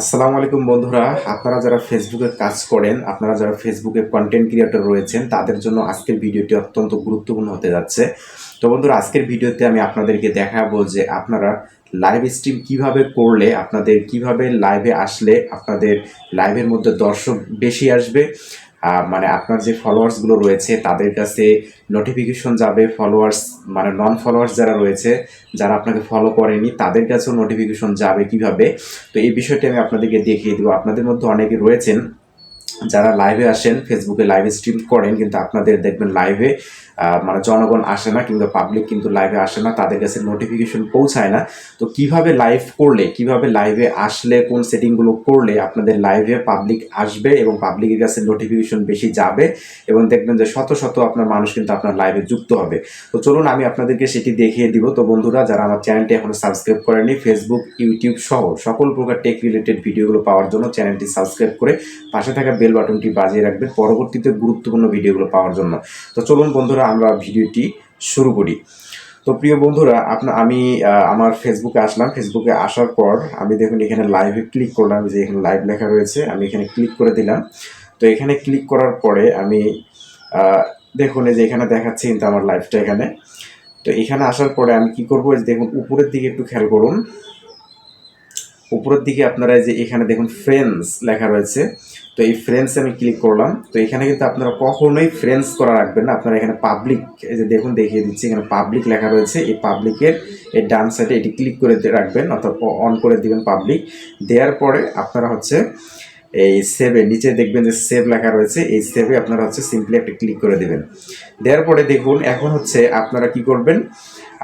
আসসালামু আলাইকুম বন্ধুরা, আপনারা যারা ফেসবুকে কাজ করেন, আপনারা যারা ফেসবুকে কন্টেন্ট ক্রিয়েটর রয়েছেন, তাদের জন্য আজকের ভিডিওটি অত্যন্ত গুরুত্বপূর্ণ হতে যাচ্ছে। তো বন্ধুরা, আজকের ভিডিওতে আমি আপনাদেরকে দেখাবো যে আপনারা লাইভ স্ট্রিম কীভাবে করলে, আপনাদের কীভাবে লাইভে আসলে, আপনাদের লাইভের মধ্যে দর্শক বেশি আসবে মানে আপনার যে ফলোয়ার্সগুলো রয়েছে, তাদের কাছে নোটিফিকেশন যাবে ফলোয়ার্স মানে নন ফলোয়ার্স যারা রয়েছে, যারা আপনাকে ফলো করেনি, তাদের কাছেও নোটিফিকেশন যাবে কীভাবে? তো এই বিষয়টি আমি আপনাদেরকে দেখিয়ে দেবো। আপনাদের মধ্যে অনেকে রয়েছেন যারা লাইভে আসেন ফেসবুকে লাইভ স্ট্রিম করেন, কিন্তু আপনাদের দেখবেন লাইভে মানে জনগণ আসে না কিংবা পাবলিক কিন্তু লাইভে আসে না, তাদের কাছে নোটিফিকেশন পৌঁছায় না। তো কীভাবে লাইভ করলে, কীভাবে লাইভে আসলে, কোন সেটিংগুলো করলে আপনাদের লাইভে পাবলিক আসবে এবং পাবলিকের কাছে নোটিফিকেশন বেশি যাবে এবং দেখবেন যে শত শত আপনার মানুষ কিন্তু আপনার লাইভে যুক্ত হবে। তো চলুন আমি আপনাদেরকে সেটি দেখিয়ে দিব। তো বন্ধুরা, যারা আমার চ্যানেলটি এখনও সাবস্ক্রাইব করেনি ফেসবুক ইউটিউব সহ সকল প্রকার টেক রিলেটেড ভিডিওগুলো পাওয়ার জন্য চ্যানেলটি সাবস্ক্রাইব করে পাশে থাকা বেল বাটনটি বাজিয়ে রাখবেন পরবর্তীতে গুরুত্বপূর্ণ ভিডিওগুলো পাওয়ার জন্য। তো চলুন বন্ধুরা, আমরা ভিডিওটি শুরু করি। তো প্রিয় বন্ধুরা আপনার আমি আমার ফেসবুকে আসলাম। ফেসবুকে আসার পর আমি দেখুন এখানে লাইভে ক্লিক করলাম যে এখানে লাইভ লেখা রয়েছে। আমি এখানে ক্লিক করে দিলাম। তো এখানে ক্লিক করার পরে আমি দেখুন যে এখানে দেখাচ্ছে কিন্তু আমার লাইভটা এখানে। তো এখানে আসার পরে আমি কি করব? দেখুন, উপরের দিকে একটু খেয়াল করুন। উপরের দিকে আপনারা যে এখানে দেখুন ফ্রেন্ডস লেখা রয়েছে, তো এই ফ্রেন্ডস আমি ক্লিক করলাম, তো এখানে কিন্তু আপনারা কখনোই ফ্রেন্ডস করা রাখবেন না। আপনারা এখানে পাবলিক এই যে দেখুন দেখিয়ে দিচ্ছি, এখানে পাবলিক লেখা রয়েছে, এই পাবলিকের এই ডান সাইডে এটি ক্লিক করে রাখবেন অর্থাৎ অন করে দিবেন পাবলিক দেওয়ার পরে আপনারা হচ্ছে এই সেভে নিচে দেখবেন যে সেভ লেখা রয়েছে, এই সেভে আপনারা হচ্ছে সিম্পলি একটা ক্লিক করে দেবেন। দেওয়ার পরে দেখুন, এখন হচ্ছে আপনারা কি করবেন?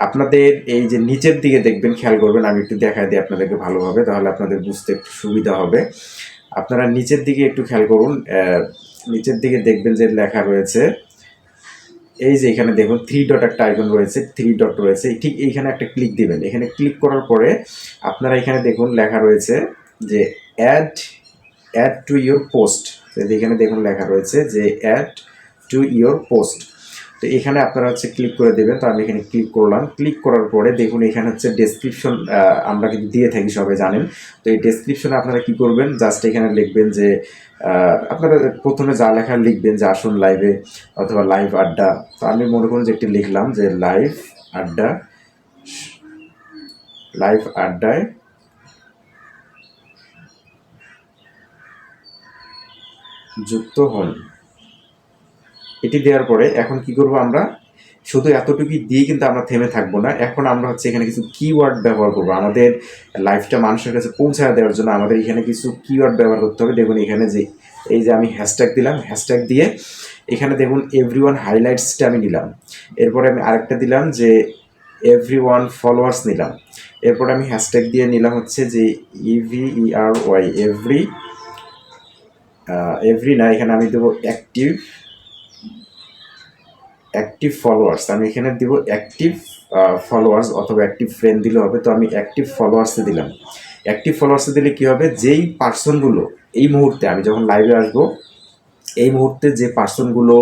আপনাদের এই যে নিচের দিকে দেখবেন, খেয়াল করবেন, আমি একটু দেখাই দিই আপনাদেরকে ভালোভাবে, তাহলে আপনাদের বুঝতে একটু সুবিধা হবে। আপনারা নিচের দিকে একটু খেয়াল করুন নিচের দিকে দেখবেন যে লেখা রয়েছে, এই যে এখানে দেখুন থ্রি ডট একটা আইকন রয়েছে থ্রি ডট রয়েছে ঠিক এইখানে একটা ক্লিক দিবেন। এখানে ক্লিক করার পরে আপনারা এখানে দেখুন, লেখা রয়েছে যে add add to your post এখানে দেখুন লেখা রয়েছে যে অ্যাড টু ইয়োর পোস্ট তো এখানে আপনারা হচ্ছে ক্লিক করে দেবেন। তো আমি এখানে ক্লিক করলাম। ক্লিক করার পরে দেখুন এখানে হচ্ছে ডেসক্রিপশন আমরা কিন্তু দিয়ে থাকি, সবাই জানেন। তো এই ডেসক্রিপশনে আপনারা কি করবেন? জাস্ট এখানে লিখবেন যে আপনারা প্রথমে যা লেখা লিখবেন, যে আসুন লাইভে অথবা লাইভ আড্ডা। তো আমি মনে করুন যে একটি লিখলাম যে লাইভ আড্ডা লাইভ আড্ডায় যুক্ত হন। এটি দেওয়ার পরে এখন কি করব আমরা? শুধু এতটুকুই দিয়ে কিন্তু আমরা থেমে থাকব না। এখন আমরা হচ্ছে এখানে কিছু কিওয়ার্ড ব্যবহার করব। আমাদের লাইফটা মানুষের কাছে পৌঁছায় দেওয়ার জন্য আমাদের এখানে কিছু কিওয়ার্ড ব্যবহার করতে হবে। দেখুন এখানে যে, এই যে আমি হ্যাশট্যাগ দিলাম হ্যাশট্যাগ দিয়ে এখানে দেখুন এভরি ওয়ান হাইলাইটসটা আমি নিলাম। এরপরে আমি আরেকটা দিলাম যে এভরি ওয়ান ফলোয়ার্স নিলাম। এরপরে আমি হ্যাশট্যাগ দিয়ে নিলাম হচ্ছে যে E E V E R Y every every না, এখানে আমি দেবো অ্যাক্টিভ অ্যাক্টিভ ফলোয়ার্স আমি এখানে দেব অ্যাক্টিভ ফলোয়ার্স অথবা অ্যাক্টিভ ফ্রেন্ড দিলে হবে, তো আমি অ্যাক্টিভ ফলোয়ার্সে দিলাম। অ্যাক্টিভ ফলোয়ার্সে দিলে কী হবে? যেই পার্সনগুলো এই মুহূর্তে, আমি যখন লাইভে আসব এই মুহূর্তে যে পার্সনগুলো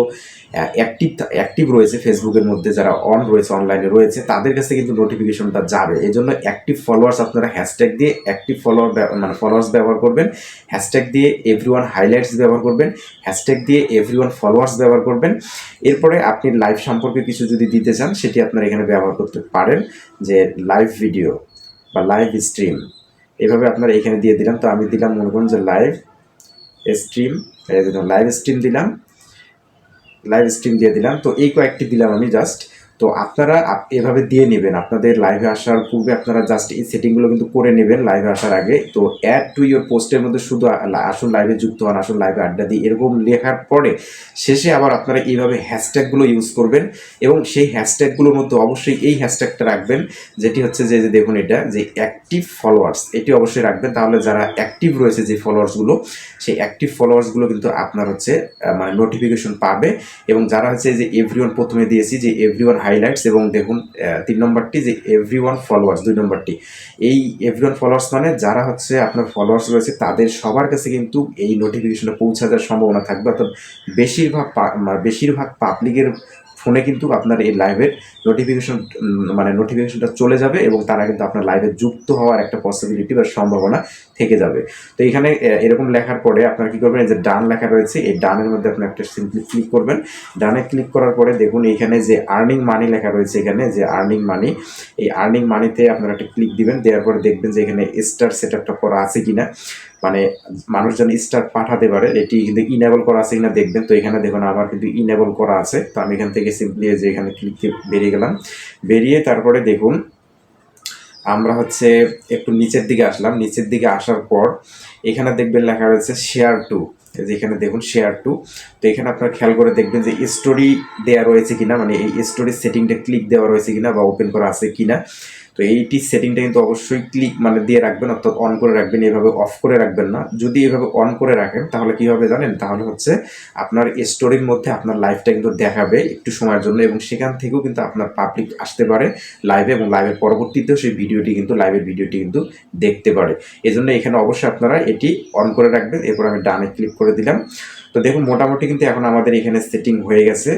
অ্যাক্টিভ অ্যাক্টিভ রয়েছে ফেসবুকের মধ্যে, যারা অন রয়েছে অনলাইনে রয়েছে, তাদের কাছে কিন্তু নোটিফিকেশনটা যাবে। এই জন্য অ্যাক্টিভ ফলোয়ার্স আপনারা হ্যাশট্যাগ দিয়ে অ্যাক্টিভ ফলোয়ার মানে ফলোয়ার্স ব্যবহার করবেন। হ্যাশট্যাগ দিয়ে এভরি ওয়ান হাইলাইটস ব্যবহার করবেন। হ্যাশট্যাগ দিয়ে এভরি ওয়ান ফলোয়ার্স ব্যবহার করবেন। এরপরে আপনি লাইভ সম্পর্কে কিছু যদি দিতে চান, সেটি আপনারা এখানে ব্যবহার করতে পারেন যে লাইভ ভিডিও বা লাইভ স্ট্রিম এভাবে আপনারা এখানে দিয়ে দিলাম। তো আমি দিলাম মনে করুন যে লাইভ স্ট্রিম লাইভ স্ট্রিম দিলাম। লাইভ স্ট্রিম দিয়ে দিলাম। তো এই কয়েকটি দিলাম আমি জাস্ট তো আপনারা এভাবে দিয়ে নেবেন। আপনাদের লাইভে আসার পূর্বে আপনারা জাস্ট এই সেটিংগুলো কিন্তু করে নেবেন লাইভে আসার আগে। তো অ্যাড টু ইয়োর পোস্টের মধ্যে শুধু আসুন লাইভে যুক্ত হন আসুন লাইভে আড্ডা দিই এরকম লেখার পরে শেষে আবার আপনারা এইভাবে হ্যাশট্যাগুলো ইউজ করবেন এবং সেই হ্যাশট্যাগুলোর মধ্যে অবশ্যই এই হ্যাশট্যাগটা রাখবেন, যেটি হচ্ছে যে দেখুন এটা, যে অ্যাক্টিভ ফলোয়ার্স এটি অবশ্যই রাখবেন। তাহলে যারা অ্যাক্টিভ রয়েছে যে ফলোয়ার্সগুলো সেই অ্যাক্টিভ ফলোয়ার্সগুলো কিন্তু আপনার হচ্ছে মানে নোটিফিকেশন পাবে। এবং যারা হচ্ছে যে এভরিওয়ান প্রথমে দিয়েছি, যে এভরিওয়ান হাইলাইটস এবং দেখুন তিন নম্বরটি যে এভরি ওয়ান ফলোয়ার্স দুই নম্বরটি। এই এভরি ওয়ান ফলোয়ার্স মানে যারা হচ্ছে আপনার ফলোয়ার্স রয়েছে, তাদের সবার কাছে কিন্তু এই নোটিফিকেশনটা পৌঁছে সম্ভাবনা থাকবে। অর্থাৎ বেশিরভাগ বেশিরভাগ পাবলিকের ফোনে কিন্তু আপনার এই লাইভের নোটিফিকেশন মানে নোটিফিকেশনটা চলে যাবে এবং তারা কিন্তু আপনার লাইভে যুক্ত হওয়ার একটা পসিবিলিটি বা সম্ভাবনা থেকে যাবে। তো এখানে এরকম লেখার পরে আপনারা কী করবেন, এই যে ডান লেখা রয়েছে, এই ডানের মধ্যে আপনি একটা সিম্পলি ক্লিক করবেন। ডানে ক্লিক করার পরে দেখুন এখানে যে আর্নিং মানি লেখা রয়েছে এখানে, যে আর্নিং মানি এই আর্নিং মানিতে আপনারা একটা ক্লিক দিবেন, দেওয়ার পরে দেখবেন যে এখানে স্টার সেট করা আছে কিনা। মানে মানুষ যেন স্টার পাঠাতে পারে। এটি কিন্তু ইনেবল করা আছে কিনা দেখবেন। তো এখানে দেখুন, আমার কিন্তু ইনেবল করা আছে। তো আমি এখান থেকে সিম্পলি যে এখানে ক্লিক বেরিয়ে গেলাম। বেরিয়ে তারপরে দেখুন, আমরা হচ্ছে একটু নিচের দিকে আসলাম। নিচের দিকে আসার পর এখানে দেখবেন লেখা রয়েছে শেয়ার টু যেখানে দেখুন শেয়ার টু তো এখানে আপনারা খেয়াল করে দেখবেন যে স্টোরি দেওয়া রয়েছে কিনা মানে এই স্টোরি সেটিংটা ক্লিক দেওয়া রয়েছে কিনা বা ওপেন করা আছে কিনা। তো এইটি সেটিংটা কিন্তু অবশ্যই ক্লিক মানে দিয়ে রাখবেন, অর্থাৎ অন করে রাখবেন, এভাবে অফ করে রাখবেন না। যদি এভাবে অন করে রাখেন, তাহলে কি হবে জানেন? তাহলে হচ্ছে আপনার স্টোরির মধ্যে আপনার লাইভটা কিন্তু দেখাবে একটু সময়ের জন্য এবং সেখান থেকেও কিন্তু আপনার পাবলিক আসতে পারে লাইভে এবং লাইভের পরবর্তীতেও সেই ভিডিওটি কিন্তু লাইভের ভিডিওটি কিন্তু দেখতে পারে। এজন্য এখানে অবশ্যই আপনারা এটি অন করে রাখবেন। এরপর আমি ডানে ক্লিক করে দিলাম। তো দেখুন, মোটামুটি কিন্তু এখন আমাদের এখানে সেটিং হয়ে গেছে।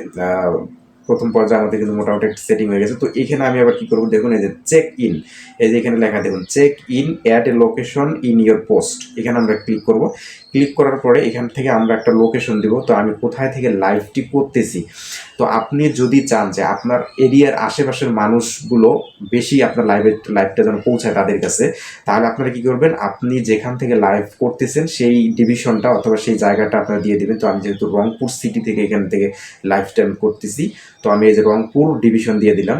প্রথম পর্যায়ে আমাদের কিন্তু মোটামুটি একটা সেটিং হয়ে গেছে। তো এখানে আমি আবার কি করব? দেখুন, এই যে চেক ইন এই যে এখানে লেখা, দেখুন check in at a location in your post এখানে আমরা ক্লিক করব। ক্লিক করার পরে এখান থেকে আমরা একটা লোকেশন দিব। তো আমি কোথায় থেকে লাইভটি করতেছি? তো আপনি যদি চান যে আপনার এরিয়ার আশেপাশের মানুষগুলো বেশি আপনার লাইভে লাইভটা যেন পৌঁছায় তাদের কাছে, তাহলে আপনারা কি করবেন? আপনি যেখান থেকে লাইভ করতেছেন সেই ডিভিশনটা অথবা সেই জায়গাটা আপনারা দিয়ে দিবেন। তো আমি যেহেতু রংপুর সিটি থেকে এখান থেকে লাইভ টাইম করতেছি, তো আমি এই যে রংপুর ডিভিশন দিয়ে দিলাম।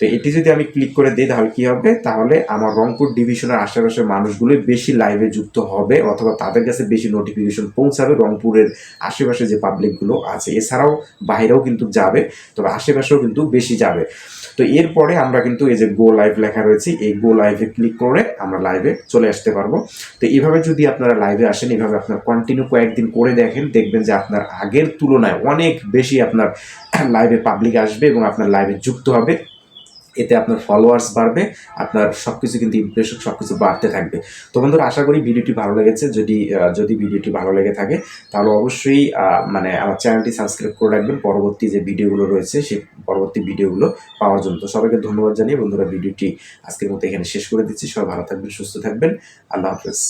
তো এটি যদি আমি ক্লিক করে দিই, তাহলে কি হবে? তাহলে আমার রংপুর ডিভিশনের আশেপাশের মানুষগুলো বেশি লাইভে যুক্ত হবে অথবা তাদের কাছে বেশি নোটিফিকেশন পৌঁছাবে রংপুরের আশেপাশে যে পাবলিকগুলো আছে। এছাড়াও বাইরেও কিন্তু যাবে, তবে আশেপাশেও কিন্তু বেশি যাবে। তো এরপরে আমরা কিন্তু এই যে গো লাইভ লেখা রয়েছে, এই গো লাইভে ক্লিক করে আমরা লাইভে চলে আসতে পারব। তো এইভাবে যদি আপনারা লাইভে আসেন, এভাবে আপনার কন্টিনিউ কয়েকদিন করে দেখেন, দেখবেন যে আপনার আগের তুলনায় অনেক বেশি আপনার লাইভে পাবলিক আসবে এবং আপনার লাইভে যুক্ত হবে। এতে আপনার ফলোয়ার্স বাড়বে, আপনার সব কিছু কিন্তু ইমপ্রেশন সব কিছু বাড়তে থাকবে। তো বন্ধুরা, আশা করি ভিডিওটি ভালো লেগেছে। যদি যদি ভিডিওটি ভালো লেগে থাকে, তাহলে অবশ্যই মানে আমার চ্যানেলটি সাবস্ক্রাইব করে রাখবেন। পরবর্তী যে ভিডিওগুলো রয়েছে সেই পরবর্তী ভিডিওগুলো পাওয়ার জন্য। তো সবাইকে ধন্যবাদ জানিয়ে বন্ধুরা, ভিডিওটি আজকের মতো এখানে শেষ করে দিচ্ছি। সবাই ভালো থাকবেন, সুস্থ থাকবেন। আল্লাহ হাফেজ।